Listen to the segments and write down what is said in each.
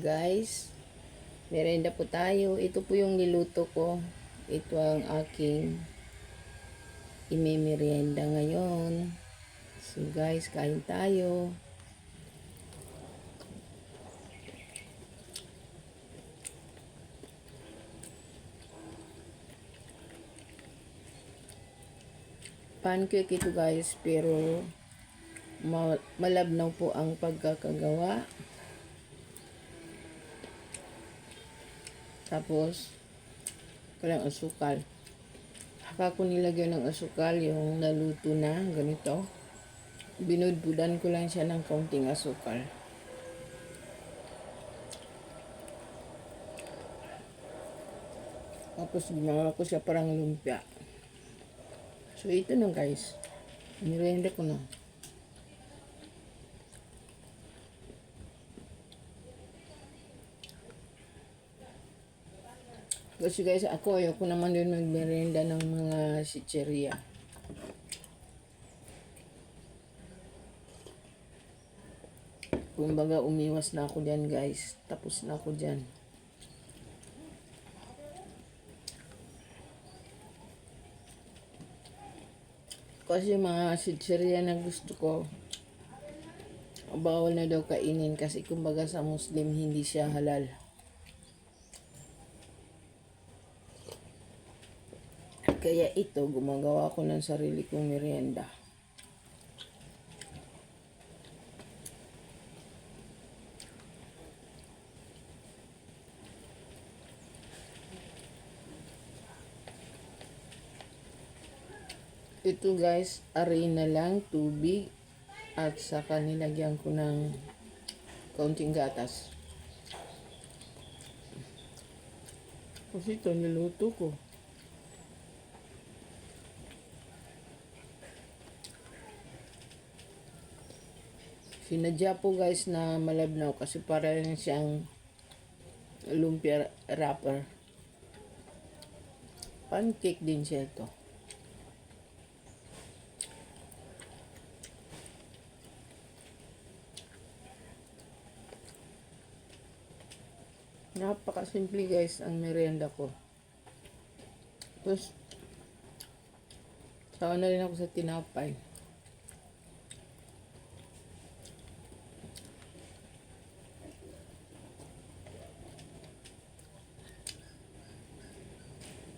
Guys, merenda po tayo. Ito po yung niluto ko. Ito ang aking imimerienda ngayon. So guys, kain tayo. Pancake ito guys, pero ma- malabnaw po ang pagkakagawa. Tapos, walang asukal. Haka ko nilagyan ng asukal yung naluto na, ganito. Binudbudan ko lang siya ng kaunting asukal. Tapos ginawa ko siya parang lumpia. So ito na guys. Nirenda ko na. Kasi guys, ako ayoko naman din magmerenda ng mga sitcheria. Kumbaga, umiwas na ako dyan guys. Tapos na ako dyan. Kasi mga sitcheria na gusto ko, bawal na daw kainin kasi kumbaga sa Muslim hindi siya halal. Kaya ito, gumagawa ko ng sarili kong merienda. Ito guys, arena lang, tubig, at saka nilagyan ko ng kaunting gatas. Kasi ito, niluto ko. Sinadya po guys na malabnaw kasi para rin siyang lumpia wrapper. Pancake din siya ito. Napakasimple guys ang merienda ko. Tapos, sawa na rin ako sa tinapay.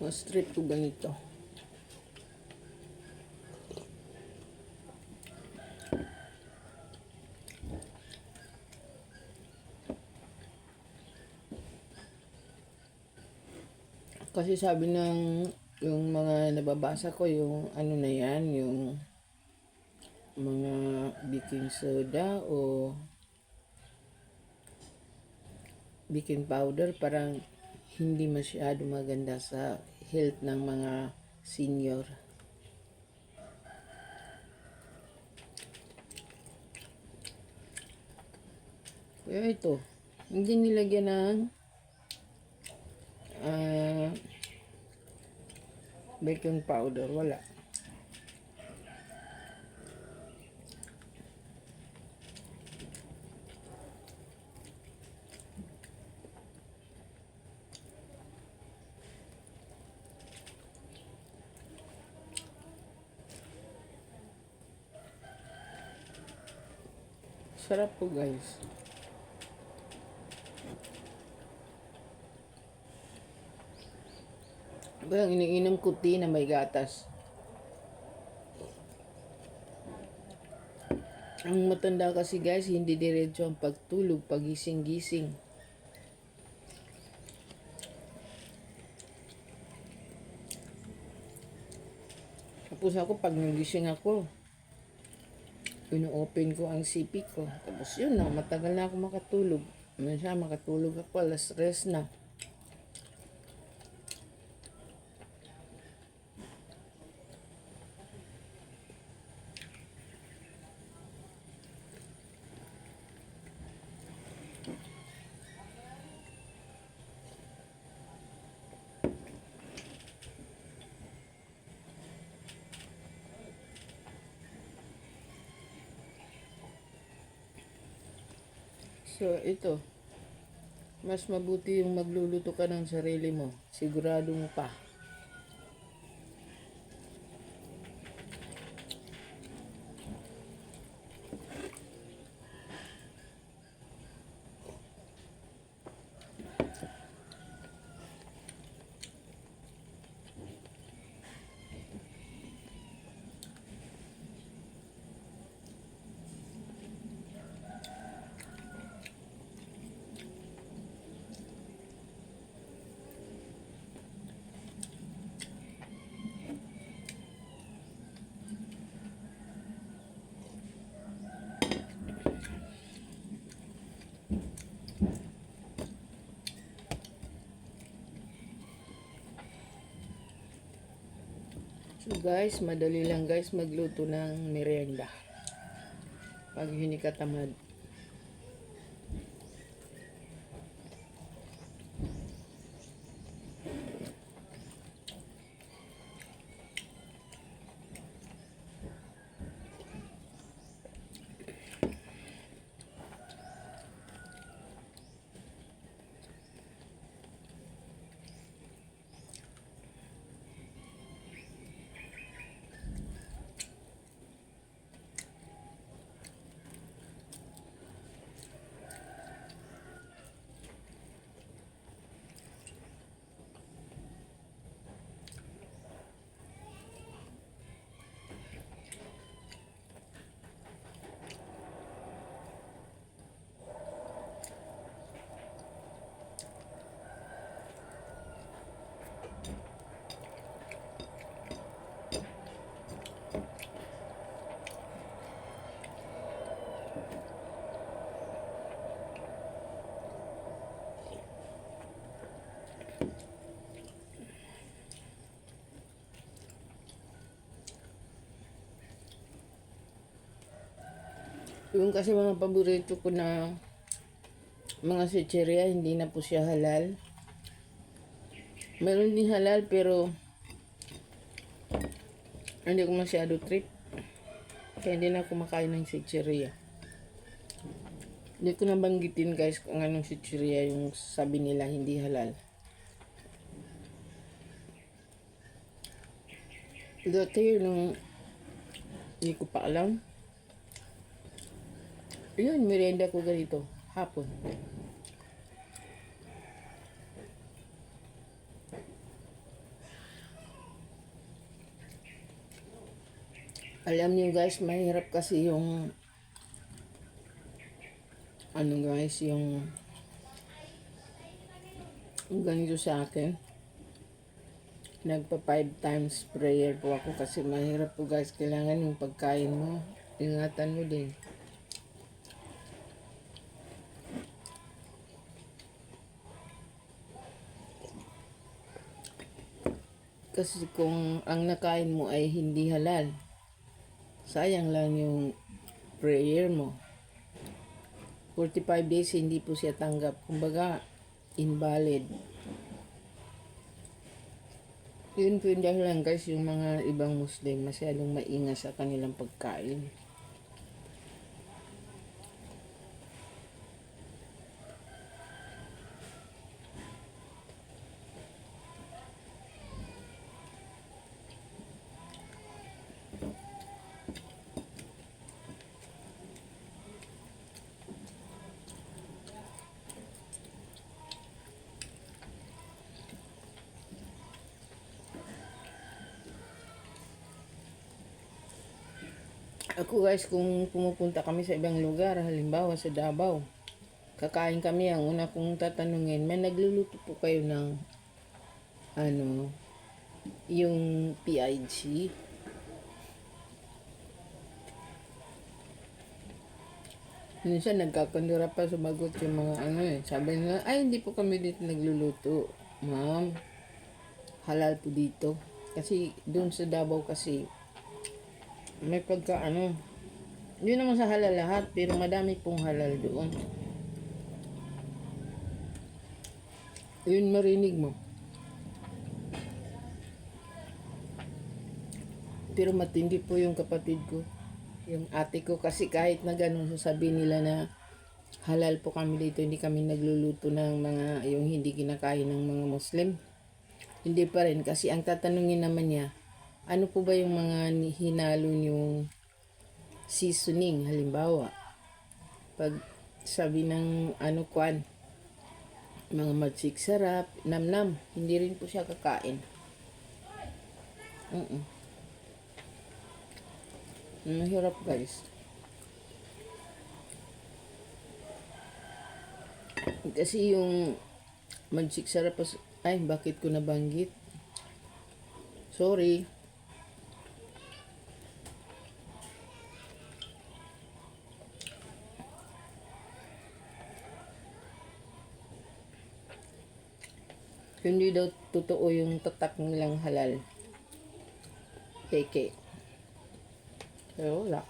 Mas strip ko ganito. Kasi sabi ng yung mga nababasa ko yung ano na yan, yung mga baking soda o baking powder parang hindi masyado maganda sa health ng mga senior. Kaya ito, hindi nilagyan ng ah, baking powder, wala. Sarap po guys. Ito yung iniinom ko tea na may gatas. Ang matanda kasi guys, hindi diretso ang pagtulog, pagising-gising. Tapos ako, pag nagising ako, ino-open ko ang CP ko. Tapos yun na, matagal na ako makatulog. Minsan makatulog ako, alas stress na. So, ito. Mas mabuti yung magluluto ka ng sarili mo. Sigurado mo pa. So guys, madali lang guys magluto ng merienda. Pag hindi tamad. Yung kasi mga paborito ko na mga sitcheria, hindi na po siya halal. Meron din halal pero hindi ko masyado trip. Kaya hindi na ako makain ng sitcheria. Hindi ko nabanggitin guys kung anong sitcheria yung sabi nila hindi halal. Dati nung hindi ko pa alam. Yun, merienda ko ganito. Hapon. Alam niyo guys, mahirap kasi yung ano guys, yung ganito sa akin. Nagpa five times prayer po ako kasi mahirap po guys. Kailangan yung pagkain mo. Ingatan mo din. Kasi kung ang nakain mo ay hindi halal, sayang lang yung prayer mo. 45 days hindi po siya tanggap. Kumbaga, invalid. Yun po yung dahilan guys, yung mga ibang Muslim masyadong maingat sa kanilang pagkain. Ako guys, kung pumupunta kami sa ibang lugar, halimbawa sa Davao, kakain kami, ang una kong tatanungin, may nagluluto po kayo ng ano, yung PIG? Minsan nagkakandura pa sumagot yung mga ano eh. Sabi nila, ay hindi po kami dito nagluluto. Ma'am, halal po dito. Kasi doon sa Davao kasi may pagka ano, hindi naman sa halal lahat, pero madami pong halal doon. Yun marinig mo. Pero matindi po yung kapatid ko. Yung ate ko kasi kahit na ganun sasabihin nila na halal po kami dito, hindi kami nagluluto ng mga yung hindi kinakain ng mga Muslim. Hindi pa rin kasi ang tatanungin naman niya, ano po ba yung mga hinalo yung seasoning halimbawa pag sabi ng ano kwan mga magsik sarap namnam hindi rin po siya kakain mm Mahirap guys. Kasi yung magic sarap ay bakit ko nabanggit? Sorry. Hindi daw totoo yung tatak nilang halal. Peke. Pero wala.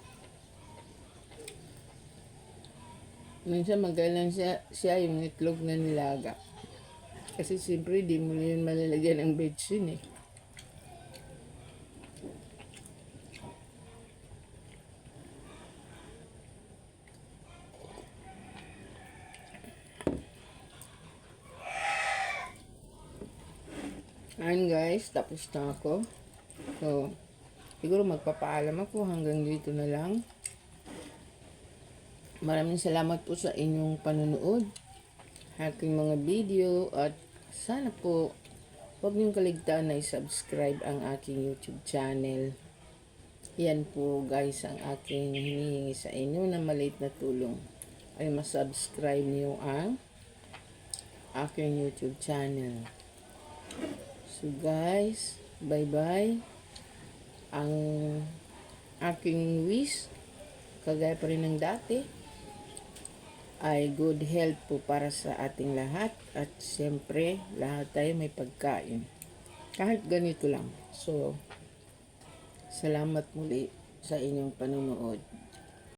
Minsan magalang siya, siya yung itlog na nilaga. Kasi siyempre di mo na yun malalagyan ng betsin eh. Ayun guys, tapos na ako. So, siguro magpapaalam ako hanggang dito na lang. Maraming salamat po sa inyong panonood. Aking mga video at sana po huwag niyong kaligtaan na i-subscribe ang aking YouTube channel. Yan po guys ang aking hinihingi sa inyo na maliit na tulong ay masubscribe niyo ang aking YouTube channel. So guys, bye-bye. Ang aking wish, kagaya pa rin ng dati, ay good health po para sa ating lahat at siyempre lahat tayo may pagkain. Kahit ganito lang. So, salamat muli sa inyong panonood.